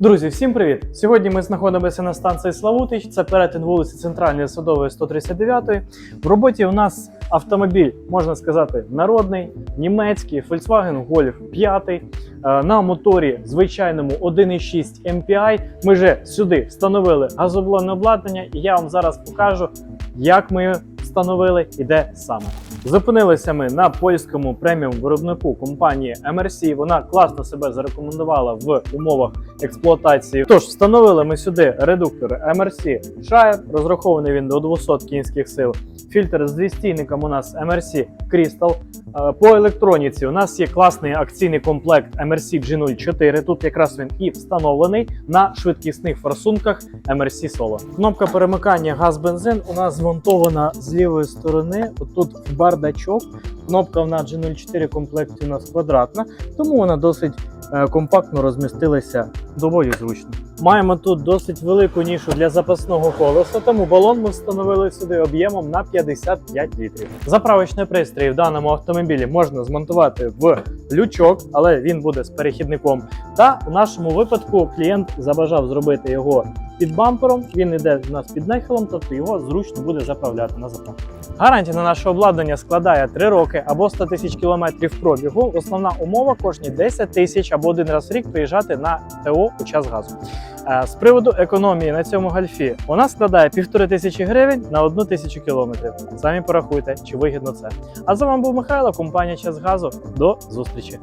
Друзі, всім привіт! Сьогодні ми знаходимося на станції Славутич. Це перетин вулиці Центральної Садової 139. В роботі у нас автомобіль, можна сказати, народний, німецький Volkswagen Golf 5 е, на моторі звичайному 1.6 MPI. Ми вже сюди встановили газоблонне обладнання, і я вам зараз покажу, як ми встановили і де саме. Зупинилися ми на польському преміум виробнику компанії MRC. Вона класно себе зарекомендувала в умовах експлуатації. Тож встановили ми сюди редуктор MRC Shire, розрахований він до 200 кінських сил. Фільтр з двістійником у нас MRC Crystal. Е, По електроніці у нас є класний акційний комплект MRC G04. Тут якраз він і встановлений на швидкісних форсунках MRC Solo. Кнопка перемикання газ-бензин у нас змонтована з лівої сторони. Отут в бардачок. Кнопка на G04 комплекті у нас квадратна, тому вона досить е, компактно розмістилася доволі зручно. Маємо тут досить велику нішу для запасного колеса, тому балон ми встановили сюди об'ємом на 55 літрів. Заправочний пристрій в даному автомобілі можна змонтувати в лючок, але він буде з перехідником. Та у нашому випадку клієнт забажав зробити його під бампером. Він йде в нас під нехилом, тобто його зручно буде заправляти на заправку. Гарантія на наше обладнання складає 3 роки або 100 тисяч кілометрів пробігу. Основна умова кожні 10 тисяч або один раз в рік приїжджати на ТО у час газу. Е, З приводу економії на цьому гольфі вона складає півтори тисячі гривень на одну тисячу кілометрів. Самі порахуйте, чи вигідно це. А з вами був Михайло, компанія Час Газу. До зустрічі!